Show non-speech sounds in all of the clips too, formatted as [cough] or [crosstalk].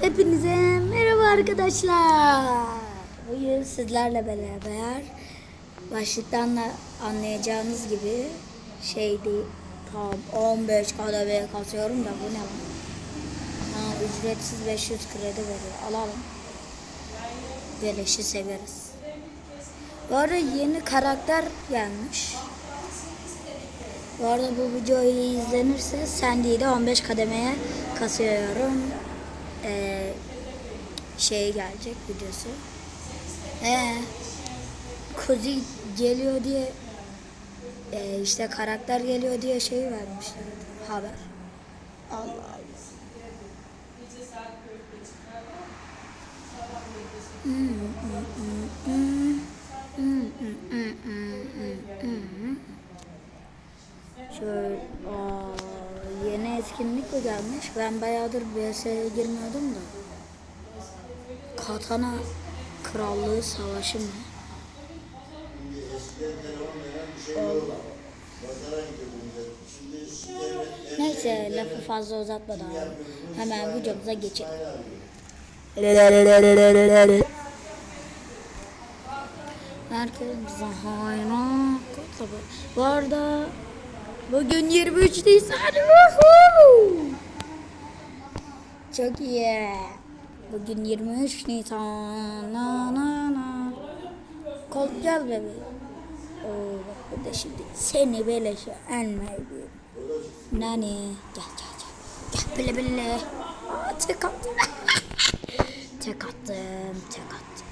Hepinize merhaba arkadaşlar. Bugün sizlerle beraber başlıktan da anlayacağınız gibi şey değil. Tam 15 kademe kasıyorum da bu ne lan? Ha, ücretsiz 500 kredi veriyor. Alalım. Beleşi severiz. Bu arada yeni karakter gelmiş. Bu arada bu videoyu izlenirse Sandy'yi de 15 kademeye kasıyorum. Ee, şey gelecek videosu. Ee, Kuzi geliyor diye e, işte karakter geliyor diye şey vermişlerdi haber. Allah Allah. Hmm, hmm, hmm, hmm. Hmm, hmm, hmm, hmm, hmm, hmm. Şöyle aa, yeni etkinlik mi gelmiş? Ben bayağıdır BS'ye girmiyordum da. Katana Krallığı Savaşı mı? Neyse lafı fazla uzatmadan hemen videomuza geçelim. Herkes hayran. Bu arada bugün 23 Nisan. Çok iyi. Bugün 23 Nisan. Na na na. Kol gel bebeğim. Oo, bak bu da şimdi seni beleşe enmeyeyim. Nani gel gel gel. Gel bile bile. Aa, tek attım. [laughs] tek attım. Tek attım.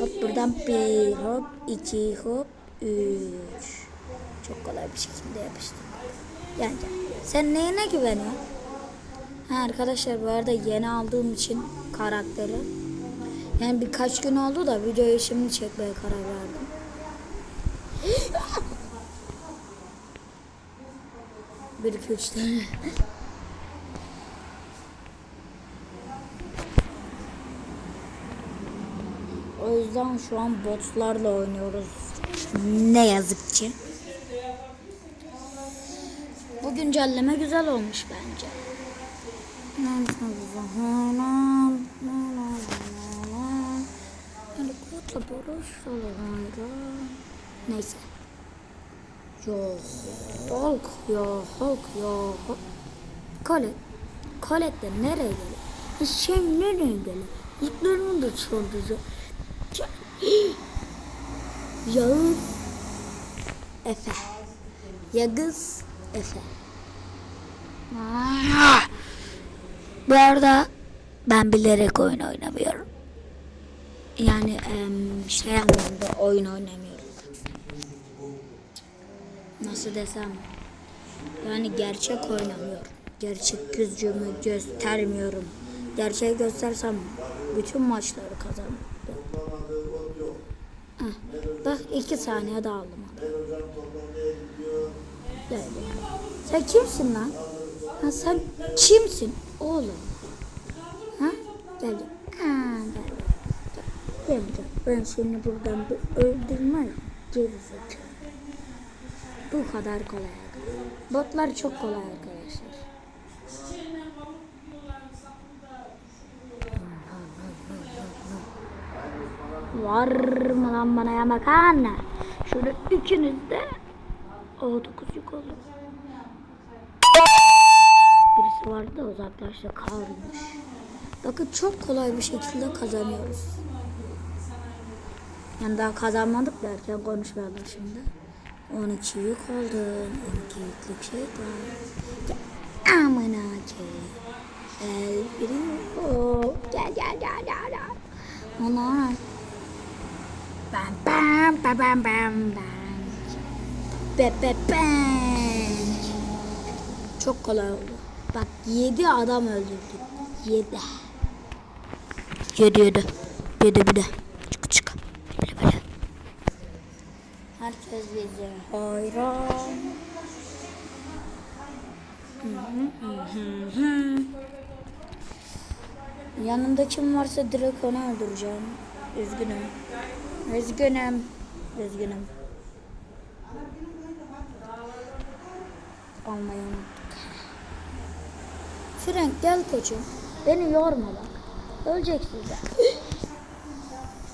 Hop buradan bir hop iki hop üç. Çok kolay bir şekilde yapıştım. Yani sen neyine güveniyorsun? Ha arkadaşlar bu arada yeni aldığım için karakteri. Yani birkaç gün oldu da videoyu şimdi çekmeye karar verdim. [gasps] bir iki üç tane. O yüzden şu an botlarla oynuyoruz. Ne yazık ki. Bu güncelleme güzel olmuş bence. Neyse. Yo Hulk yo Hulk yo Hulk. Kolet. Kolet de nereye geliyor? E Sen nereye geliyor? Yıklarını da çoğaltıcı. [gasps] Yağız Efe. Yağız Efe. Bu arada ben bilerek oyun oynamıyorum. Yani şey anlamda oyun oynamıyorum. Nasıl desem? Yani gerçek oynamıyorum. Gerçek yüzümü göstermiyorum. Gerçeği göstersem bütün maçları kazanırım. Bak iki saniye daha aldım. Sen kimsin lan? Ha, sen kimsin oğlum? Ha? Gel. Ha, gel. Gel gel. Ben seni buradan bir öldürmem. Gerizekalı. Bu kadar kolay. Botlar çok kolay arkadaşlar. Var mı lan bana ya makarna? Şöyle ikiniz de o dokuz yük oldu. Birisi vardı da uzaklaştı kalmış. Bakın çok kolay bir şekilde kazanıyoruz. Yani daha kazanmadık derken konuşmayalım şimdi. 12 yük oldu. 12 yüklük şey var. Amına ki. El biri Gel gel gel gel gel. Ana. Bam bam bam bam bam bam. Be be. Çok kolay oldu. Bak 7 adam öldürdük. 7. 7 7. 7 bir de. Çık çık. Böyle böyle. Herkes bize hayran. Yanımda kim varsa direkt onu öldüreceğim. Üzgünüm. Üzgünüm. Üzgünüm. Almayı unuttuk. Frank gel koçum. Beni yorma bak. Öleceksin sen. [gasps]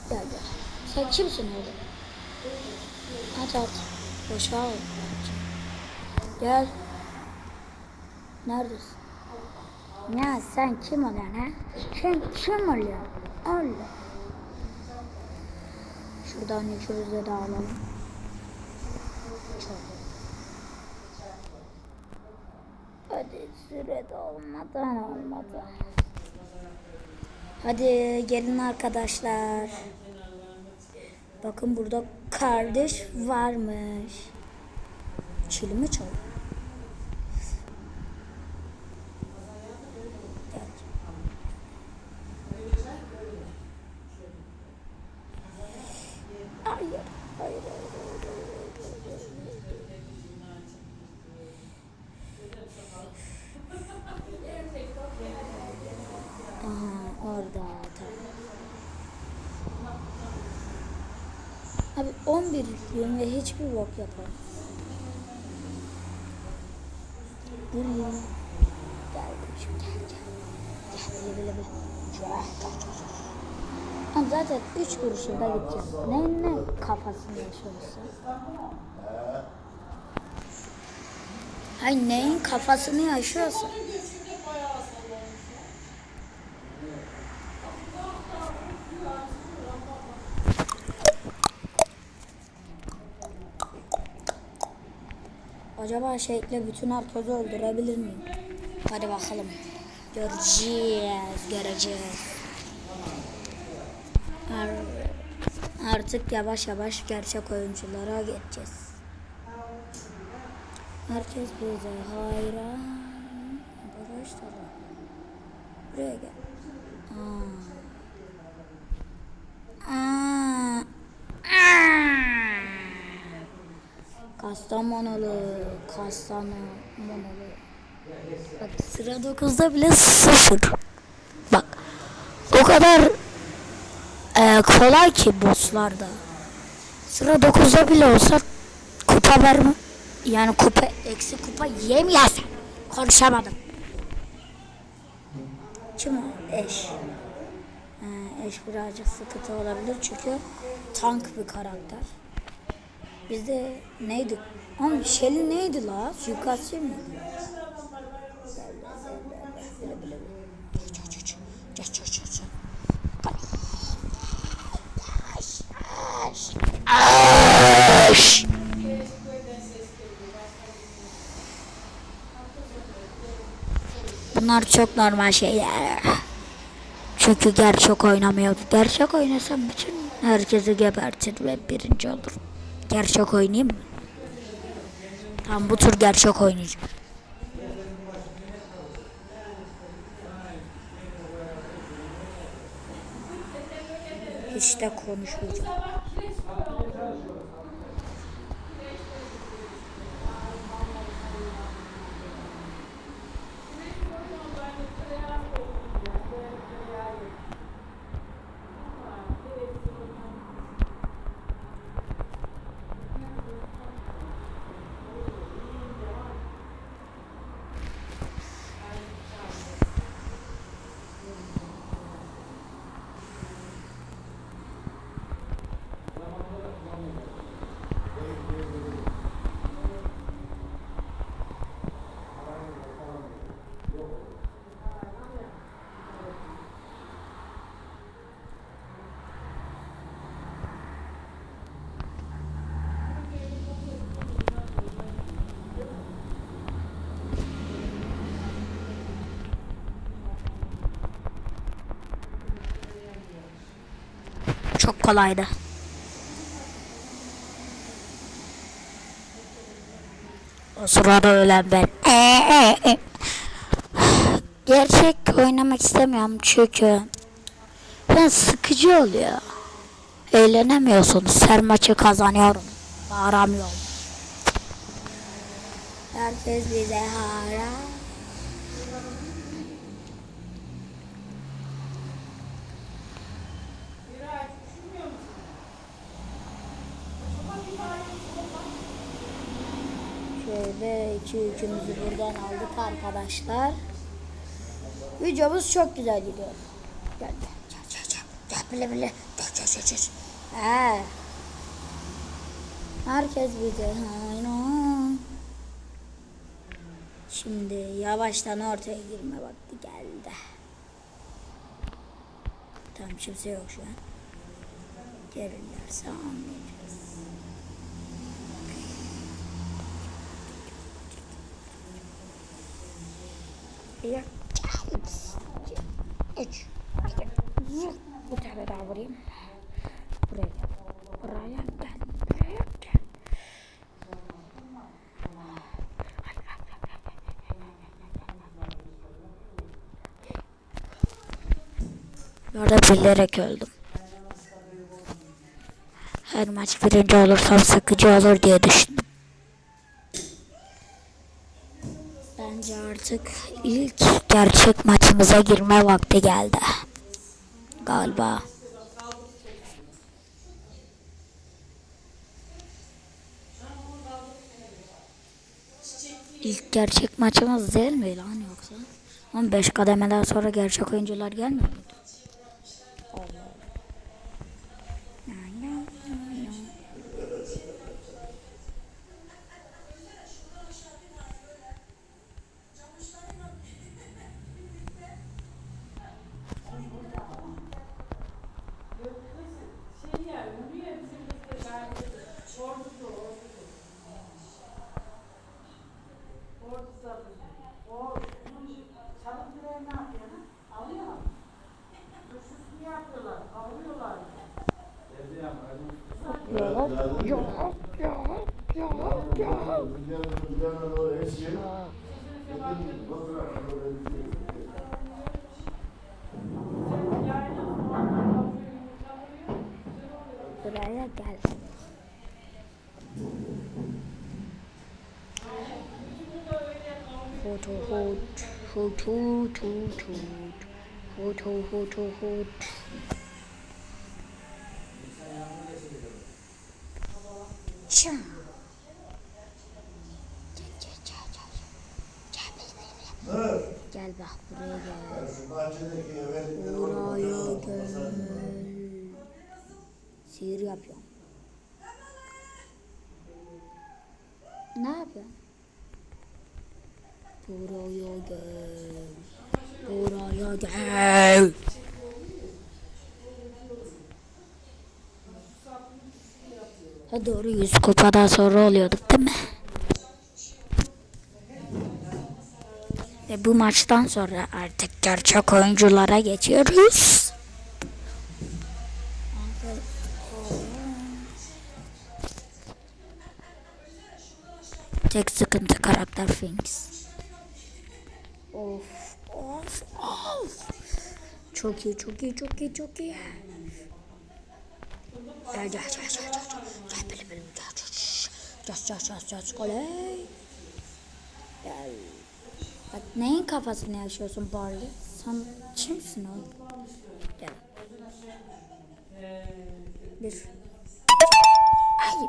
gel gel. Sen kimsin oğlum? At at. Boşa al. Gel. Neredesin? Ya sen kim oluyorsun ha? Sen kim oluyorsun? Allah. Şuradan üçümüzü de alalım. Çok. Hadi süre olmadan olmadı. Hadi gelin arkadaşlar. Bakın burada kardeş varmış. Çili mi çalıyor? Gel. Hayır, hayır, hayır. Aha, orada tamam. Abi 11 yüklüyorum ve hiçbir bok yapamam. Dur ya. Gel koçum gel gel. Gel bile bile bile. Gel, gel, gel. Zaten 3 kuruşunda gideceğim. Ne ne kafasında yaşıyorsa. Hayır neyin kafasını yaşıyorsa. Acaba şeyle bütün herkesi öldürebilir miyim? Hadi bakalım. Göreceğiz, göreceğiz. Ar- Artık yavaş yavaş gerçek oyunculara geçeceğiz. Herkes bize hayran. Buraya gel. Aa. Aa. Aa. Kastamonulu, Kastamonulu. Bak sıra 9'da bile sıfır. Bak o kadar e, kolay ki bosslarda. Sıra 9'da bile olsa kupa verme. Yani kupa eksi kupa yemiyorsun. Konuşamadım. Kim o? Eş. Ha, eş birazcık sıkıntı olabilir çünkü tank bir karakter. Bizde neydi? Oğlum Shelly neydi la? Suikastçı mıydı? Bunlar çok normal şeyler. Çünkü gerçek oynamıyordu. Gerçek oynasam bütün herkesi gebertir ve birinci olur. Gerçek oynayayım mı? Tamam bu tur gerçek oynayacağım. Hiç de konuşmayacağım. Çok kolaydı. O sırada ölen ben. Ee, e, e. Gerçek oynamak istemiyorum çünkü ben sıkıcı oluyor. Eğlenemiyorsunuz. Her maçı kazanıyorum. Bağıramıyorum. Herkes bize hayran. Şöyle iki yükümüzü buradan aldık arkadaşlar. Videomuz çok güzel gidiyor. Gel gel gel gel gel. Gel bile bile. Gel gel gel gel. He. Herkes bize hayran. Şimdi yavaştan ortaya girme vakti geldi. Tamam kimse yok şu an. Gelirlerse anlayacağız. يا اتش وتعب دعوري بريا برايا بحد برايا Orada bilerek öldüm. Her maç birinci olursam sıkıcı olur diye düşündüm. Artık ilk gerçek maçımıza girme vakti geldi. Galiba. İlk gerçek maçımız değil mi lan yoksa? 15 kademeden sonra gerçek oyuncular gelmiyor muydu? 呼呼呼呼呼呼呼呼呼呼呼呼呼 doğru 100 kupadan sonra oluyorduk değil mi? Ve bu maçtan sonra artık gerçek oyunculara geçiyoruz. Tek sıkıntı karakter Finks. Of of of. Çok iyi çok iyi çok iyi çok iyi. Gel gel gel gel benim benim gel gel. Gel gel gel gel kolay. Gel. Bak neyin kafasını yaşıyorsun Barley? Sen kimsin oğlum? Gel. Bir. Ay.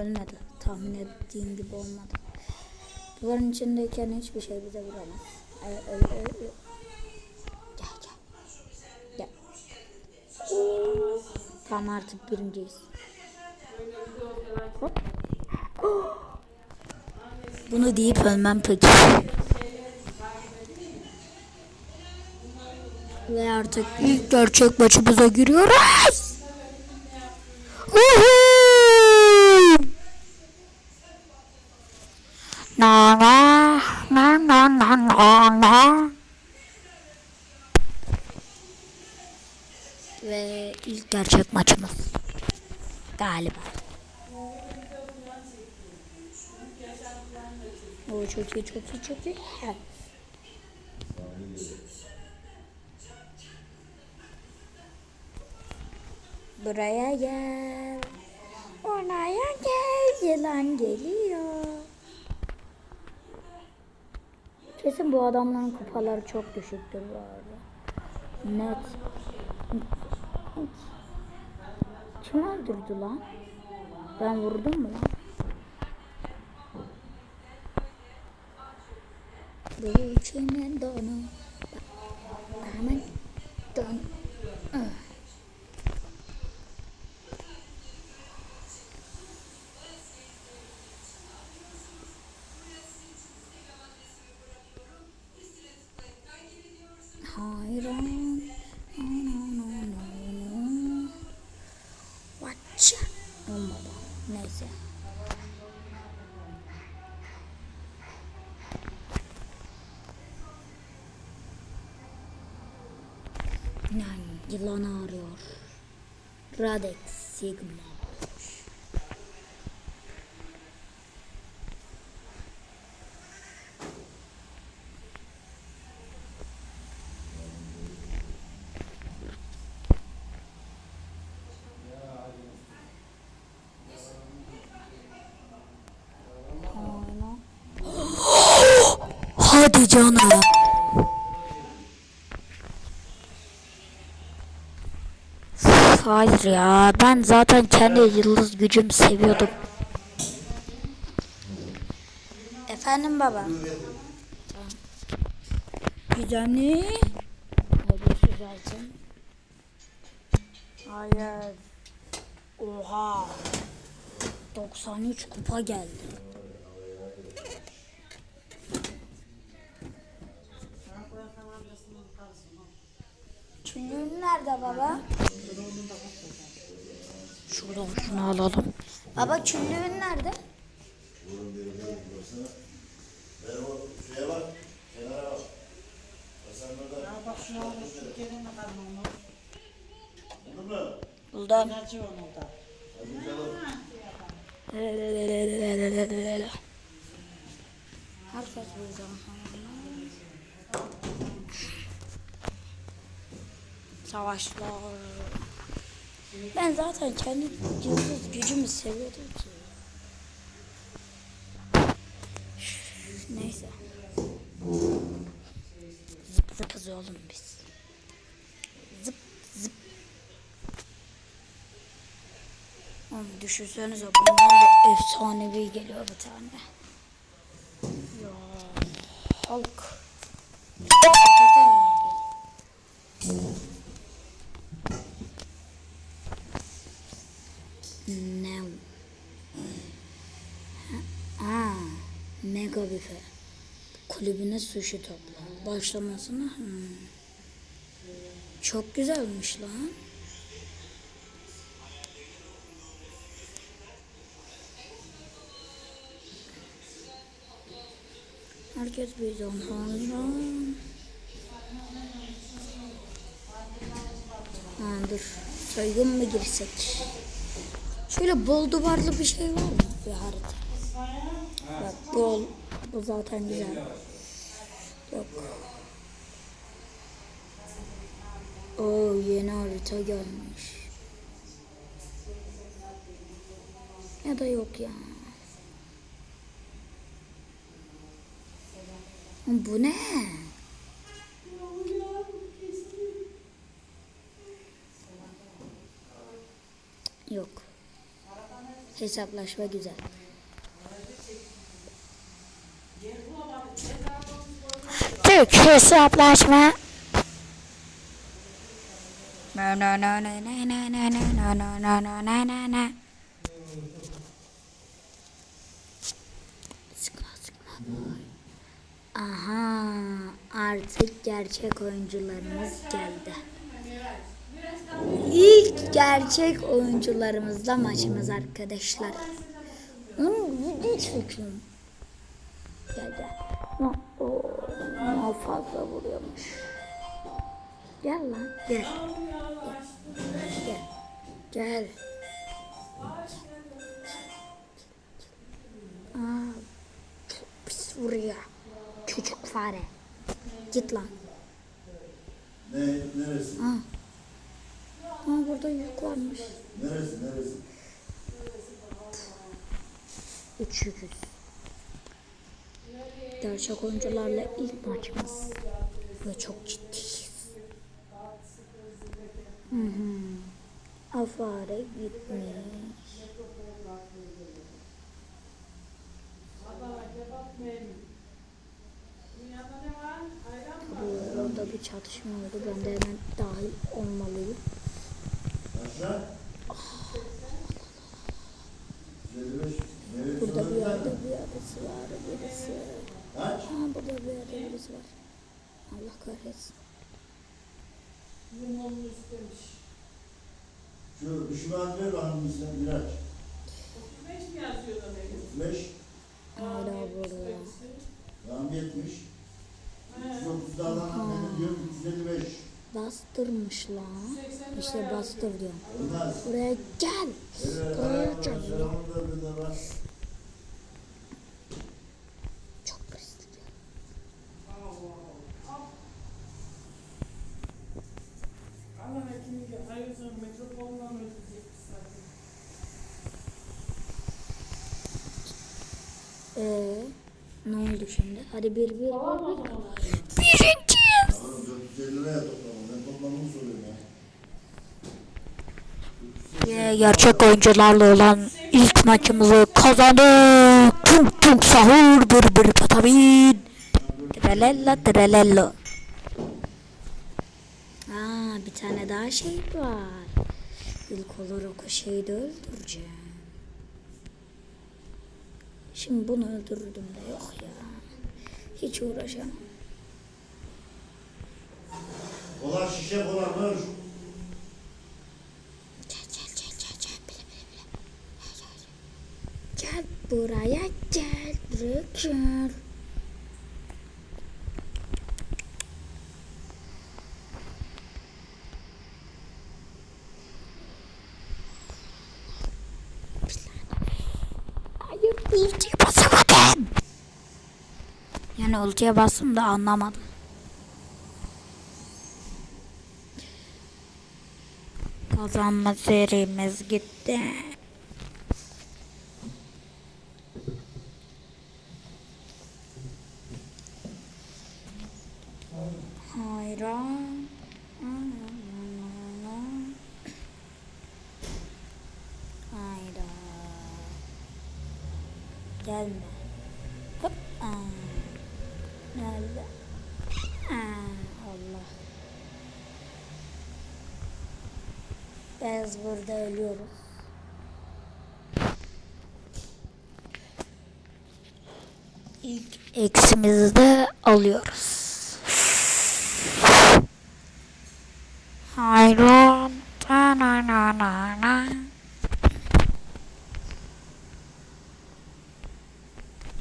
Ölmedi. Tahmin ettiğim gibi olmadı. Duvarın içindeyken hiçbir şey bize vuramaz. Ay, ay, ay. Gel gel. Gel. Tamam artık birinciyiz. Hop. Bunu deyip ölmem peki. Ve artık ilk gerçek maçımıza giriyoruz. Na na na na na na na. Ve ilk gerçek maçımız. Galiba. O çok iyi çok iyi çok iyi. Buraya gel. Oraya gel. Yılan geliyor. Kesin bu adamların kupaları çok düşüktür bu arada. Net. Kim öldürdü lan? Ben vurdum mu lan? Ricinandona Aman Don Hayran No no no no no Watch Olmadı yılan ağrıyor. Radex Sigma. Hayır ya ben zaten kendi yıldız gücümü seviyordum. Efendim baba. Güzel Hadi güzelsin. Hayır. Oha. 93 kupa geldi. Kimliğin nerede baba? Şuradan şunu alalım. Baba küllüğün nerede? Buldum. Herkes bulacağım. Savaşlar. Ben zaten kendi yıldız gücümü seviyordum ki. Neyse. Zıp zıpız oğlum biz. Zıp zıp. Oğlum düşünsenize bundan da efsanevi geliyor bir tane. Ya Hulk. Ne? Aa, mega büfe. Kulübüne sushi topla. Başlamasına. Hmm. Çok güzelmiş lan. Herkes bizden hayran. Ha, dur. Soygun mu girsek? Şöyle bol duvarlı bir şey var mı? Bir harita. Bak bol. Bu zaten güzel. Yok. Oo yeni harita gelmiş. Ya da yok ya. Bu ne? Yok. Hesaplaşma güzel. Hesaplaşma. Na na na na na na na na na na na na. Sıkma sıkma. Aha artık gerçek oyuncularımız geldi. İlk gerçek oyuncularımızla maçımız arkadaşlar. Onu video çekiyorum. Gel gel. No, no fazla vuruyormuş. Gel lan gel. Gel. Gel. Aa, çok pis vuruyor. Çocuk fare. Git lan. Ne, neresi? Ha. Ha burada yük varmış. Neresi, neresi? Üç yüküz. Gerçek oyuncularla ilk maçımız. Ve çok ciddiyiz. Hı hı. Afare gitmiş. Orada bir çatışma oldu. Ben de hemen dahil olmalıyım. Aşağı. 55. Neresi? Burada bir yerde bir yerdesi var birisi. Ha burada bir yerde birisi var. Allah kahretsin. Limonlu istemiş. Şu düşman ver bakalım sen Miraç. 35 mi yazıyor da ne? 35, Hala burada. tam 70. He. 130 dağdan ne diyor? 355. Bastırmış lan. 80 İşte bastır. Olmaz. Buraya gel. Evet, Buraya gel. selamında bir de var. Çok pis. Allah hekimi hayır sonra metropoldan ödeyecekmiş zaten. Ee, ne oldu şimdi? Hadi bir bir bir. Birinciyiz. Oğlum 450 liraya toplamam. Ben toplamını soruyorum ya. Ve gerçek oyuncularla olan ilk maçımızı kazandık. Tunk tunk sahur bir bir patamin. Tralella tralella. Aa bir tane daha şey var. İlk olarak o şeyi de öldüreceğim. Şimdi bunu öldürürdüm de yok ya. Hiç uğraşamam. Kola şişe var. Gel gel gel gel gel bile bile bile. Gel, gel. Gel buraya gel buraya gel. Hayır ultiye basamadım. Yani ultiye bastım da anlamadım. Kazanma serimiz gitti. Hayran. Hayda. Gelme. Hop. Aa. Nerede? Aa, Allah. Biz burada ölüyoruz. İlk eksimizi de alıyoruz. Ta na na na na.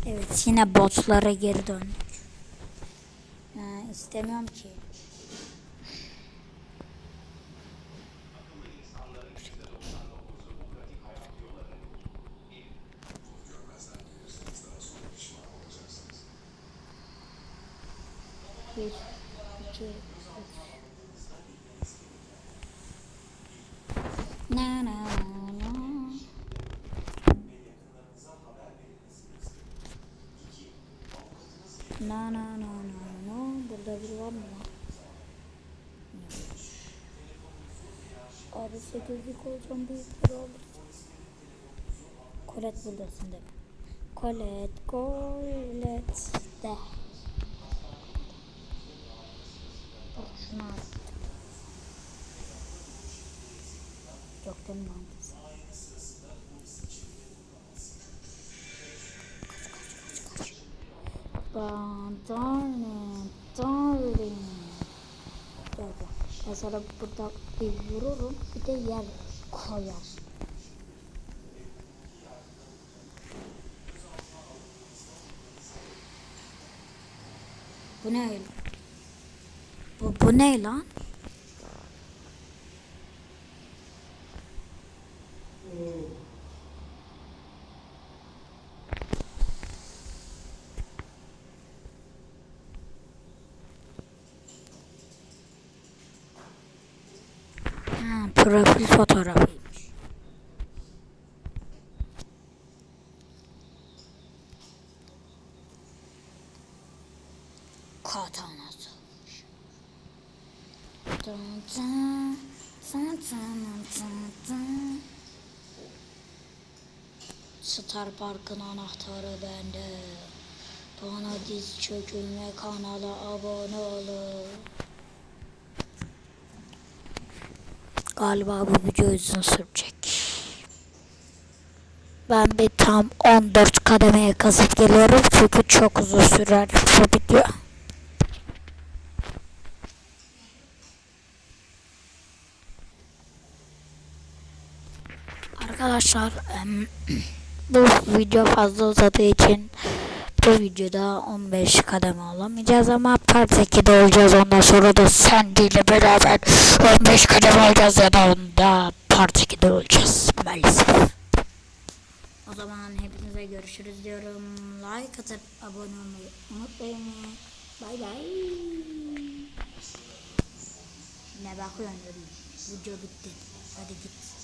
Evet yine botlara geri döndük. Ha, istemiyorum ki. Bir, iki, üç. Na na na. Na na na na na. Burada biri var mı? Abi sekizlik olacağım büyük para alırım. Kolet buradasın mi? Kolet, kolet de. Bak şunu al. Yok değil Ben sana burada bir vururum bir de yer koyar. Bu ne? Bu, bu ne lan? Anahtar parkın anahtarı bende. Bana diz çökün ve kanala abone olun. Galiba bu video uzun sürecek. Ben bir tam 14 kademeye kasıp geliyorum çünkü çok uzun sürer bu video. Arkadaşlar [clears throat] bu video fazla uzadığı için bu videoda 15 kademe olamayacağız ama part 2'de olacağız. Ondan sonra da Sandy ile beraber 15 kademe olacağız ya da onda part 2'de olacağız maalesef. O zaman hepinize görüşürüz diyorum. Like atıp abone olmayı unutmayın. Bay bay. Ne bakıyorsun? Video bitti. Hadi git.